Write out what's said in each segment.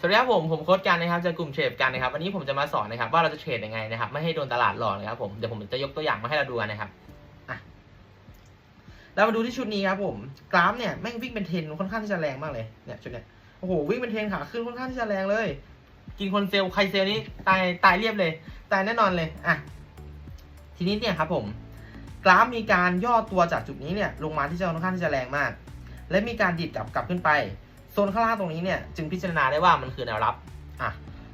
สวัสดีครับผมผมโค้ดกันนะครับจากกลุ่มเทรดกันนะครับวันนี้ผมจะมาสอนนะครับว่าเราจะเทรดยังไงนะครับไม่ให้โดนตลาดหลอกนะครับผมเดี๋ยวผมจะยกตัวอย่างมาให้เราดูกันนะครับอะเรามาดูที่ชุดนี้ครับผมกราฟเนี่ยแม่งวิ่งเป็นเทรนค่อนข้างที่จะแรงมากเลยเนี่ยชุดเนี้ยโอ้โหวิ่งเป็นเทรนขาขึ้นค่อนข้างที่จะแรงเลย กินคนเซลล์ใครเซลล์นี้ตายตายเรียบเลยตายแน่นอนเลยอะทีนี้เนี่ยครับผมกราฟมีการย่อตัวจากจุดนี้เนี่ยลงมาที่จะค่อนข้างที่จะแรงมาก และมีการดิดกลับกลับขึ้นไป ซนข้างล่างตรงนี้เนี่ยจึงพิจารณาได้ว่ามันคือแนวรับอะ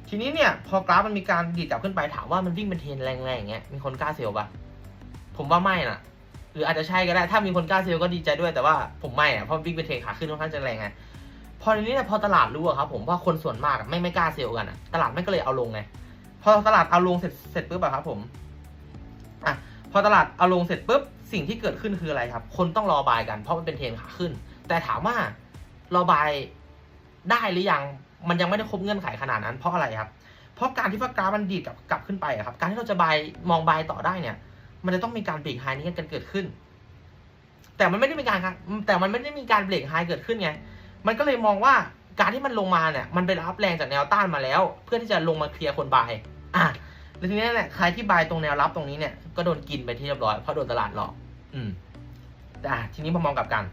ทีนี้เนี่ยพอกราฟมันมีการดีดกลับขึ้นไปถามว่ามันวิ่งเป็นเทรนแรงๆอย่างเงี้ยมีคนกล้าเซลล์ปะผมว่าไม่น่ะ หรืออาจจะใช่ก็ได้ถ้ามีคนกล้าเซลล์ก็ดีใจด้วยแต่ว่าผมไม่อะเพราะวิ่งเป็นเทรนขาขึ้นค่อนข้างจะแรงไงพอทีนี้เนี่ยพอตลาดรู้อะครับผมว่าคนส่วนมากไม่ไม่กล้าเซลล์กันอะตลาดไม่ก็เลยเอาลงไงพอตลาดเอาลงเสร็จเสร็จปุ๊บอะครับผมอะพอตลาดเอาลงเสร็จปุ๊บสิ่งที่เกิดขึ้นคืออะไรครับ คนต้องรอบายกันเพราะมันเป็นเทรนขาขึ้น แต่ถามว่ารอบาย ได้หรือยังมันยังไม่ได้ครบเงื่อนไขขนาดนั้น เพราะอะไรครับ เพราะการที่ว่ากราฟมันดีดกลับกลับขึ้นไปครับ การที่เราจะบายมองบายต่อได้เนี่ย มันจะต้องมีการเบรกไฮนี้กันเกิดขึ้น แต่มันไม่ได้มีการแต่มันไม่ได้มีการเบรกไฮเกิดขึ้นไง มันก็เลยมองว่าการที่มันลงมาเนี่ย มันไปรับแรงจากแนวต้านมาแล้ว เพื่อที่จะลงมาเคลียร์คนบาย อะแล้วทีนี้เนี่ยใครที่บายตรงแนวรับตรงนี้เนี่ย ก็โดนกินไปที่เรียบร้อย เพราะโดนตลาดหลอก อืม แต่อะทีนี้มามองกลับกัน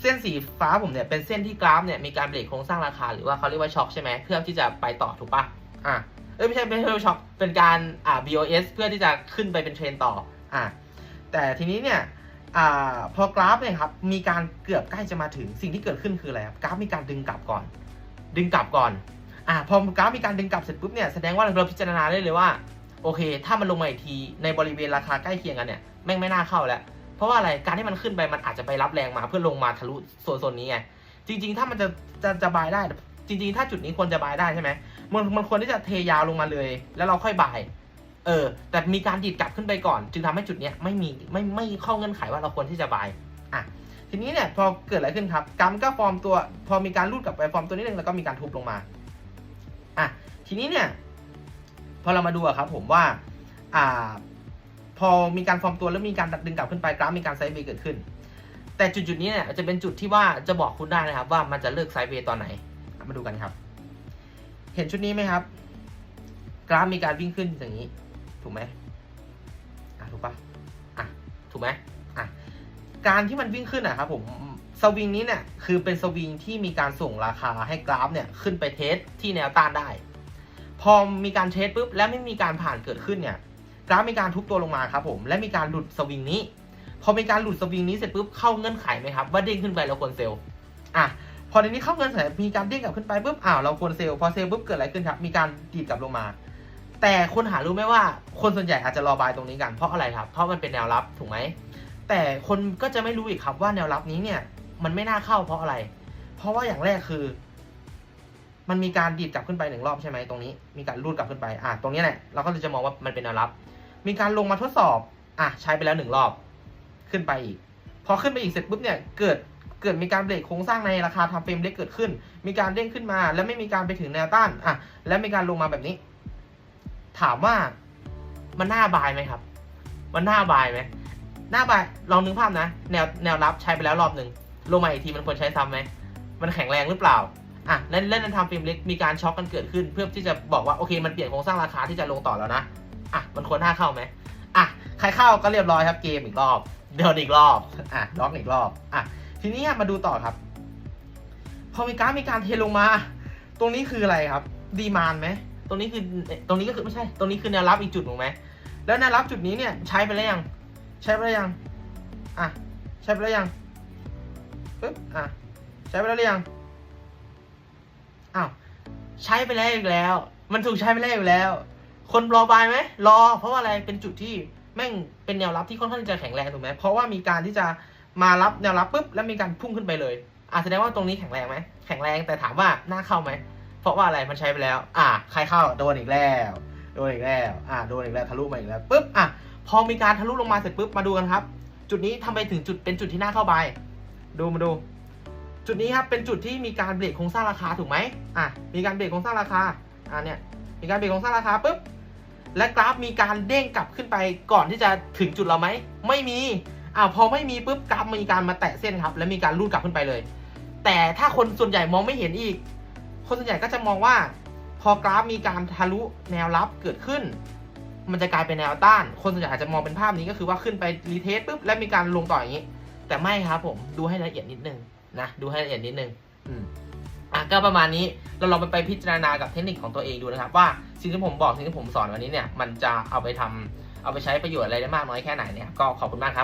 เส้นสีฟ้าผมเนี่ยเป็นเส้นที่กราฟเนี่ยมีการเบรกโครงสร้างราคา หรือว่าเขาเรียกว่าช็อคใช่ไหมเพื่อที่จะไปต่อถูกปะอะเอ้ยไม่ใช่ไม่ใช่ช็อคเป็นการอ่า BOS เพื่อที่จะขึ้นไปเป็นเทรนต่ออะแต่ทีนี้เนี่ยอ่าพอกราฟเนี่ยครับมีการเกือบใกล้จะมาถึงสิ่งที่เกิดขึ้นคืออะไรครับกราฟมีการดึงกลับก่อน ดึงกลับก่อนอ่าพอกราฟมีการดึงกลับเสร็จปุ๊บเนี่ยแสดงว่าเราพิจารณาได้เลยว่าโอเค ถ้ามันลงมาอีกทีในบริเวณราคาใกล้เคียงกันเนี่ยแม่งไม่น่าเข้าแล้ว เพราะว่าอะไรการที่มันขึ้นไปมันอาจจะไปรับแรงมาเพื่อลงมาทะลุโซนๆนี้ไงจริง ๆ ถ้ามันจะจะจะบายได้ จริง ๆ ถ้าจุดนี้ควรจะบายได้ใช่ไหมมันมันควรที่จะเทยาวลงมาเลย แล้วเราค่อยบายเออ แต่มีการดีดกลับขึ้นไปก่อน จึงทำให้จุดเนี้ยไม่มีไม่ไม่เข้าเงื่อนไขว่าเราควรที่จะบายอะทีนี้เนี่ยพอเกิดอะไรขึ้นครับกรรมก็ฟอร์มตัว พอมีการรูดกลับไปฟอร์มตัวนิดนึงแล้วก็มีการทุบลงมาอะทีนี้เนี่ยพอเรามาดูครับผมว่าอ่า พอมีการฟอร์มตัวแล้วมีการดึงกลับขึ้นไปกราฟมีการไซด์เวย์เกิดขึ้น แต่จุดจุดๆนี้เนี่ยจะเป็นจุดที่ว่าจะบอกคุณได้นะครับ ว่ามันจะเลิกไซด์เวย์ตอนไหน มาดูกันครับ เห็นชุดนี้ไหมครับ กราฟมีการวิ่งขึ้นอย่างนี้ ถูกไหมอะถูกปะอะถูกไหมอะการที่มันวิ่งขึ้นอะครับผมสวิงนี้เนี่ยคือเป็นสวิงที่มีการส่งราคาให้กราฟเนี่ยขึ้นไปเทสที่แนวต้านได้ พอมีการเทสปุ๊บและไม่มีการผ่านเกิดขึ้นเนี่ย กราฟมีการทุบตัวลงมาครับผมและมีการหลุดสวิงนี้ พอมีการหลุดสวิงนี้เสร็จปุ๊บเข้าเงื่อนไขไหมครับว่าเด้งขึ้นไปเราควรเซลล์อะพอในนี้เข้าเงื่อนไขมีการเด้งกลับขึ้นไปปุ๊บอ้าวเราควรเซลล์พอเซลล์ปุ๊บเกิดอะไรขึ้นครับมีการดีดกลับลงมา แต่คนหารู้ไหมว่า คนส่วนใหญ่อาจจะรอบายตรงนี้กันเพราะอะไรครับ เพราะมันเป็นแนวรับถูกไหมแต่คนก็จะไม่รู้อีกครับว่าแนวรับนี้เนี่ย มันไม่น่าเข้าเพราะอะไร เพราะว่าอย่างแรกคือ มันมีการดีดกลับขึ้นไปหนึ่งรอบใช่ไหมตรงนี้ มีการรูดกลับขึ้นไปอะตรงนี้แหละเราก็เลยจะมองว่ามันเป็นแนวรับ มีการลงมาทดสอบ อะใช้ไปแล้วหนึ่งรอบ ขึ้นไปอีก พอขึ้นไปอีกเสร็จปุ๊บเนี่ย เกิด เกิดมีการเบรกโครงสร้างในราคาทำเฟรมเล็กเกิดขึ้น มีการเด้งขึ้นมา แล้วไม่มีการไปถึงแนวต้าน อะ แล้วมีการลงมาแบบนี้ ถามว่ามันน่าบายไหมครับ มันน่าบายไหมน้าบาย ลองนึกภาพนะ แนว แนวรับใช้ไปแล้วรอบหนึ่ง ลงมาอีกทีมันควรใช้ซ้ำไหม มันแข็งแรงหรือเปล่าอะเล่นเล่นในทำเฟรมเล็กมีการช็อคกันเกิดขึ้น เพื่อที่จะบอกว่าโอเคมันเปลี่ยนโครงสร้างราคาที่จะลงต่อแล้วนะ อะมันควรน่าเข้าไหมอะใครเข้าก็เรียบร้อยครับเกมอีกรอบ เดินอีกรอบอะล็อกอีกรอบอะทีนี้มาดูต่อครับ พอมีการมีการเทลงมา ตรงนี้คืออะไรครับ ดีมานไหมตรงนี้คือตรงนี้ก็คือไม่ใช่ ตรงนี้คือแนวรับอีกจุดถูกไหมแล้วแนวรับจุดนี้เนี่ยใช้ไปแล้วยัง ใช้ไปแล้วยังอะใช้ไปแล้วยังปึ๊บอะใช้ไปแล้วหรือยังอ้าวใช้ไปแล้วอีกแล้ว มันถูกใช้ไปแล้วอีกแล้ว คนรอบายไหมรอ เพราะว่าอะไรเป็นจุดที่แม่งเป็นแนวรับที่ค่อนข้างจะแข็งแรงถูกไหมเพราะว่ามีการที่จะมารับแนวรับปุ๊บแล้วมีการพุ่งขึ้นไปเลยอะแสดงว่าตรงนี้แข็งแรงไหมแข็งแรงแต่ถามว่าน่าเข้าไหมเพราะว่าอะไรมันใช้ไปแล้ว อะใครเข้าโดนอีกแล้วโดนอีกแล้วอะโดนอีกแล้วทะลุมาอีกแล้วปุ๊บอะพอมีการทะลุลงมาเสร็จปุ๊บมาดูกันครับ จุดนี้ทำไมถึงจุดเป็นจุดที่น่าเข้าไป ดูมาดู จุดนี้ครับเป็นจุดที่มีการเบรกโครงสร้างราคาถูกไหมอะมีการเบรกโครงสร้างราคาอะเนี่ยมีการเบรกโครงสร้างราคาปุ๊บ และกราฟมีการเด้งกลับขึ้นไปก่อนที่จะถึงจุดเราไหม ไม่มีอ่าพอไม่มีปุ๊บกราฟมีการมาแตะเส้นครับ แล้วมีการลูดกลับขึ้นไปเลย แต่ถ้าคนส่วนใหญ่มองไม่เห็นอีก คนส่วนใหญ่ก็จะมองว่า พอกราฟมีการทะลุแนวรับเกิดขึ้น มันจะกลายเป็นแนวต้าน คนส่วนใหญ่อาจจะมองเป็นภาพนี้ก็คือว่าขึ้นไปรีเทสปุ๊บแล้วมีการลงต่ออย่างนี้ แต่ไม่ครับผมดูให้ละเอียดนิดนึงนะดูให้ละเอียดนิดนึง อืมอะก็ประมาณนี้ เราลองไปพิจารณากับเทคนิคของตัวเองดูนะครับ ว่าสิ่งที่ผมบอกสิ่งที่ผมสอนวันนี้เนี่ยมันจะเอาไปทำเอาไปใช้ประโยชน์อะไรได้มากน้อยแค่ไหนเนี่ยก็ขอบคุณมากครับ